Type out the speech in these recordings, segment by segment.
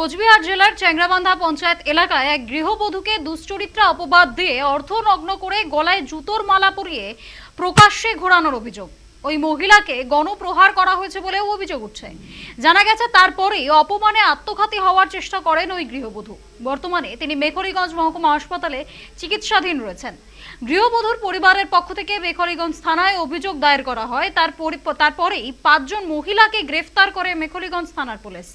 কোচবিহার জেলার চ্যাংরাবান্ধা পঞ্চায়েত এলাকায় এক গৃহবধূকে দুশ্চরিত্রা অপবাদ দিয়ে অর্ধনগ্ন করে গলায় জুতোর মালা পরিয়ে প্রকাশ্যে ঘোরানোর অভিযোগ। ওই মহিলাকে গণপ্রহার করা হয়েছে বলেও অভিযোগ উঠছে। জানা গেছে তারপরেই অপমানে আত্মঘাতী হওয়ার চেষ্টা করেন ওই গৃহবধূ। বর্তমানে তিনি মেখলিগঞ্জ মহকুমা হাসপাতালে চিকিৎসাধীন রয়েছেন। গৃহবধূর পরিবারের পক্ষ থেকে মেখলিগঞ্জ থানায় অভিযোগ দায়ের করা হয়। তার তারপরেই পাঁচজন মহিলাকে গ্রেফতার করে মেখলিগঞ্জ থানার পুলিশ।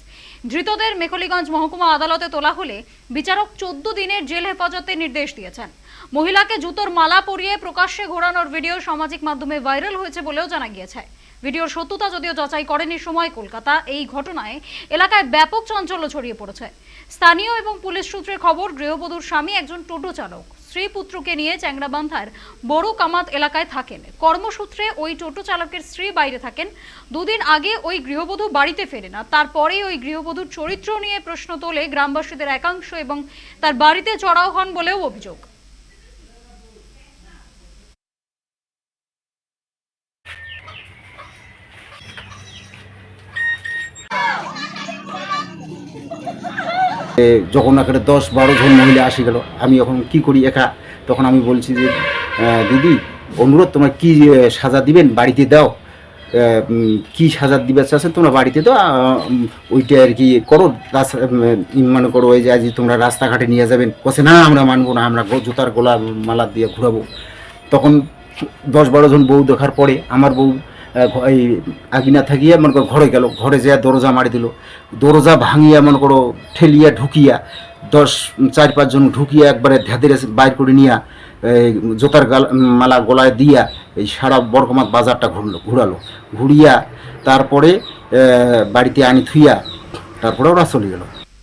ধৃতদের মেখলিগঞ্জ মহকুমা আদালতে তোলা হলে বিচারক চোদ্দ দিনের জেল হেফাজতে নির্দেশ দিয়েছেন। মহিলাকে জুতোর মালা পরিয়ে প্রকাশ্যে ঘোরানোর ভিডিও সামাজিক মাধ্যমে ভাইরাল হয়েছে বলেও জানা গিয়েছে। ভিডিওর সত্যতা যদিও যাচাই করেনি সময় কলকাতা, এই ঘটনায় এলাকায় ব্যাপক চাঞ্চল্য ছড়িয়ে পড়েছে। স্থানীয় এবং পুলিশ সূত্রে খবর, গৃহবধূর স্বামী একজন টোটো চালক। স্ত্রী পুত্রকে নিয়ে চ্যাংরাবান্ধার বড় কামাত এলাকায় থাকেন। কর্মসূত্রে ওই টোটো চালকের স্ত্রী বাইরে থাকেন। দুদিন আগে ওই গৃহবধূ বাড়িতে ফেরে না তারপরেই ওই গৃহবধূর চরিত্র নিয়ে প্রশ্ন তোলে গ্রামবাসীদের একাংশ এবং তার বাড়িতে চড়াও হন বলেও অভিযোগ। যখন এখানে দশ বারো জন মহিলা আসি গেল আমি এখন কি করি একা? তখন আমি বলছি যে দিদি অনুরোধ তোমার কি সাজা দিবেন? বাড়িতে দাও। কি সাজা দিবে চাচ্ছেন তোমরা বাড়িতে দাও। আহ, ওইটা আর কি করো। মনে করো ওই যে আজ তোমরা রাস্তাঘাটে নিয়ে যাবেন। কছে না আমরা মানবো না। আমরা জুতার গোলা মালা দিয়ে ঘুরাবো। তখন দশ বারো জন বউ দেখার পরে আমার বউ এই আগিনা থাকিয়া মনে করো ঘরে গেল, ঘরে যেয়ে দরজা মারি দিল। দরজা ভাঙিয়া মনে করো ঠেলিয়া ঢুকিয়া দশ চার পাঁচজন ঢুকিয়া একবারে ধ্যাদের বাইর করে নিয়া জোতার গাল- মালা গলায় দিয়া এই সারা বরকমাত বাজারটা ঘুরলো, ঘুরালো। ঘুরিয়া তারপরে বাড়িতে আনি থুইয়া তারপরে ওরা চলে গেল।